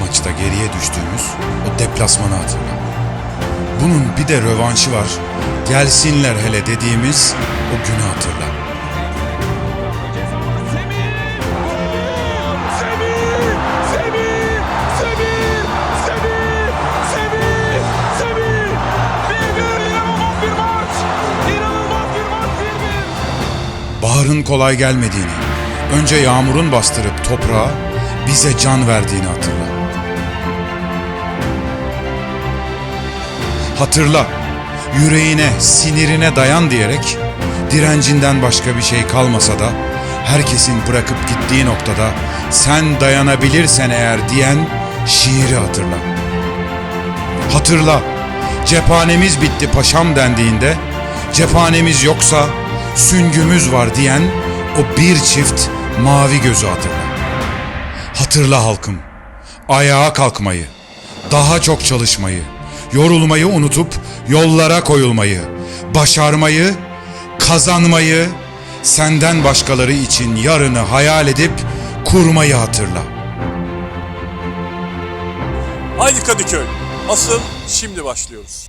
maçta geriye düştüğümüz o deplasmanı hatırla. Bunun bir de rövanşı var. Gelsinler hele dediğimiz o günü hatırla. Baharın kolay gelmediğini, önce yağmurun bastırıp toprağa bize can verdiğini hatırla. Hatırla, yüreğine, sinirine dayan diyerek direncinden başka bir şey kalmasa da herkesin bırakıp gittiği noktada sen dayanabilirsen eğer diyen şiiri hatırla. Hatırla, cephanemiz bitti paşam dendiğinde, cephanemiz yoksa süngümüz var diyen o bir çift mavi gözü hatırla. Hatırla halkım, ayağa kalkmayı, daha çok çalışmayı, yorulmayı unutup yollara koyulmayı, başarmayı, kazanmayı, senden başkaları için yarını hayal edip kurmayı hatırla. Haydi Kadıköy. Asıl şimdi başlıyoruz.